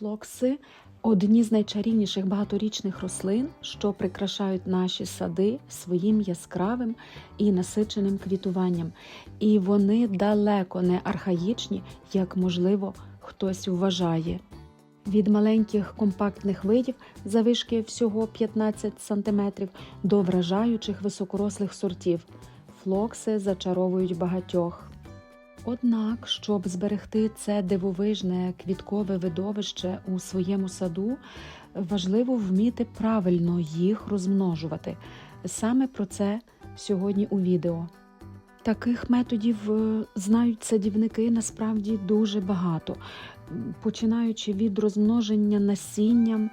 Флокси одні з найчарівніших багаторічних рослин, що прикрашають наші сади своїм яскравим і насиченим квітуванням. І вони далеко не архаїчні, як можливо хтось вважає. Від маленьких компактних видів завишки всього 15 см до вражаючих високорослих сортів. Флокси зачаровують багатьох. Однак, щоб зберегти це дивовижне квіткове видовище у своєму саду, важливо вміти правильно їх розмножувати. Саме про це сьогодні у відео. Таких методів е, знають садівники насправді дуже багато, починаючи від розмноження насінням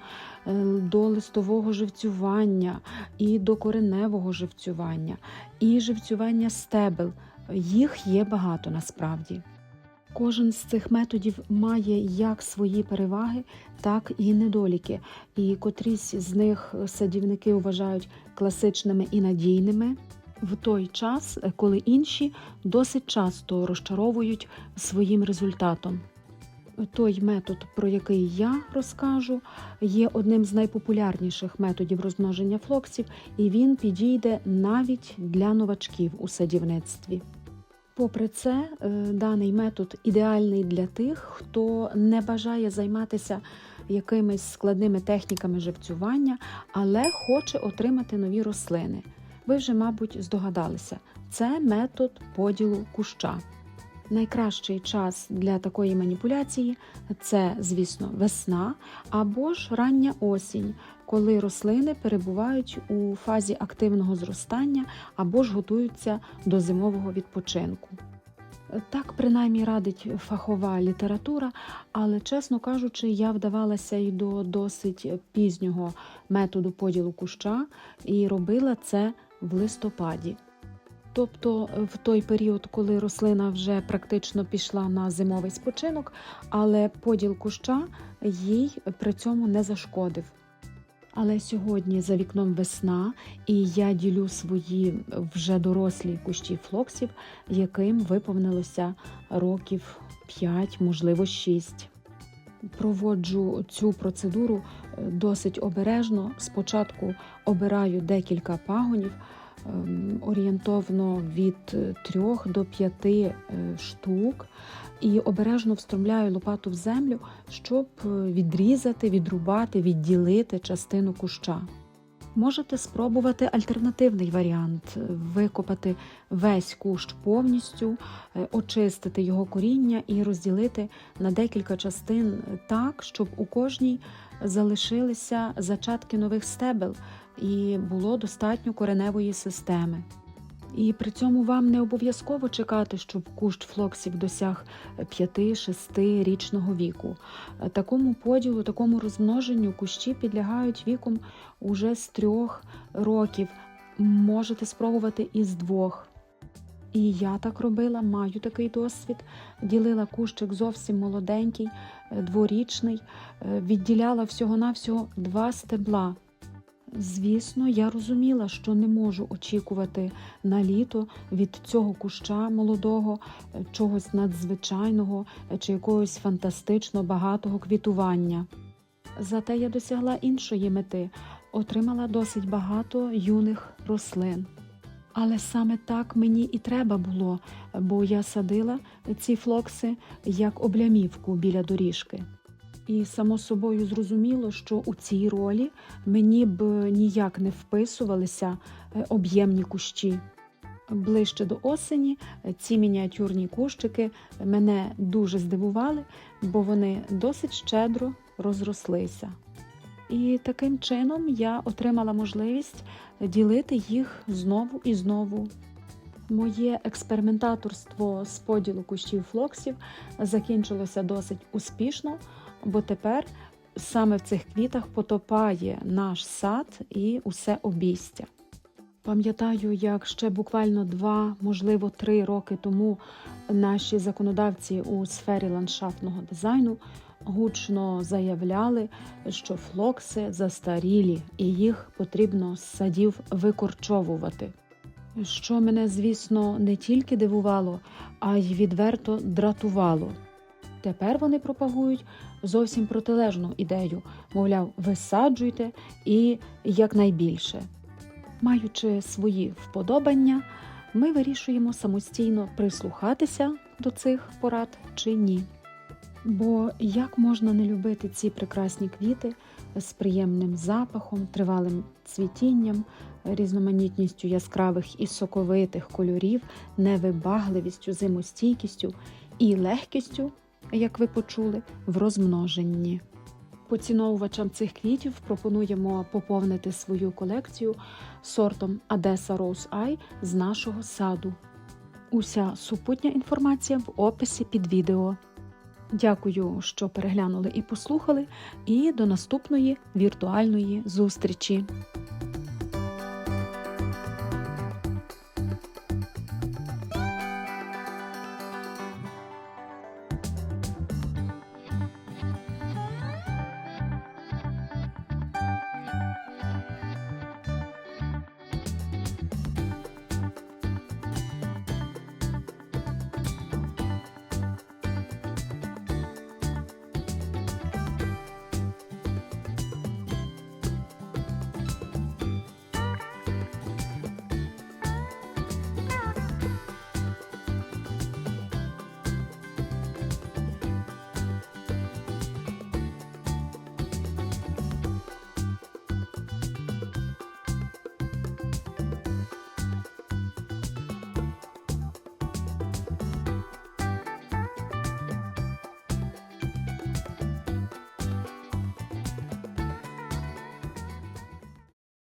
е, до листового живцювання і до кореневого живцювання, і живцювання стебел. Їх є багато насправді. Кожен з цих методів має як свої переваги, так і недоліки, і котрісь з них садівники вважають класичними і надійними в той час, коли інші досить часто розчаровують своїм результатом. Той метод, про який я розкажу, є одним з найпопулярніших методів розмноження флоксів, і він підійде навіть для новачків у садівництві. Попри це, е, даний метод ідеальний для тих, хто не бажає займатися якимись складними техніками живцювання, але хоче отримати нові рослини. Ви вже, мабуть, здогадалися, це метод поділу куща. Найкращий час для такої маніпуляції це, звісно, весна або ж рання осінь, коли рослини перебувають у фазі активного зростання або ж готуються до зимового відпочинку. Так, принаймні радить фахова література, але, чесно кажучи, я вдавалася й до досить пізнього методу поділу куща і робила це в листопаді. Тобто в той період, коли рослина вже практично пішла на зимовий спочинок, але поділ куща їй при цьому не зашкодив. Але сьогодні за вікном весна, і я ділю свої вже дорослі кущі флоксів, яким виповнилося років 5, можливо 6. Проводжу цю процедуру е, досить обережно. Спочатку обираю декілька пагонів, орієнтовно від 3 до 5 штук, і обережно встромляю лопату в землю, щоб е, відрізати, відрубати, відділити частину куща. Можете спробувати альтернативний варіант викопати весь кущ повністю, е, очистити його коріння і розділити на декілька частин так, щоб у кожній залишилися зачатки нових стебел і було достатньо кореневої системи. І при цьому вам не обов'язково чекати, щоб кущ флоксів досяг 5-6 річного віку. Такому поділу, такому розмноженню кущі підлягають віком уже з трьох років. Можете спробувати із двох. І я так робила, маю такий досвід. Ділила кущик зовсім молоденький, дворічний, відділяла всього-навсього два стебла. Звісно, я розуміла, що не можу очікувати на літо від цього куща молодого е, чогось надзвичайного е, чи якогось фантастично багатого квітування. Зате я досягла іншої мети, отримала досить багато юних рослин. Але саме так мені і треба було, бо я садила ці флокси як облямівку біля доріжки. І само собою зрозуміло, що у цій ролі мені б ніяк не вписувалися е, об'ємні кущі. Ближче до осені е, ці мініатюрні кущики мене дуже здивували, бо вони досить щедро розрослися. І таким чином я отримала можливість ділити їх знову і знову. Моє експериментаторство з поділу кущів флоксів закінчилося досить успішно, бо тепер саме в цих квітах потопає наш сад і усе обійстя. Пам'ятаю, як ще буквально два, можливо, три роки тому наші законодавці у сфері ландшафтного дизайну гучно заявляли, що флокси застарілі і їх потрібно з садів викорчовувати. Що мене, звісно, не тільки дивувало, а й відверто дратувало. Тепер вони пропагують зовсім протилежну ідею, мовляв, висаджуйте і якнайбільше. Маючи свої вподобання, ми вирішуємо самостійно прислухатися до цих порад чи ні. Бо як можна не любити ці прекрасні квіти з приємним запахом, тривалим цвітінням, різноманітністю яскравих і соковитих кольорів, невибагливістю, зимостійкістю і легкістю, як ви почули, в розмноженні. Поціновувачам цих квітів пропонуємо поповнити свою колекцію сортом Одеса Rose Eye з нашого саду. Уся супутня інформація в описі під відео. Дякую, що переглянули і послухали, і до наступної віртуальної зустрічі!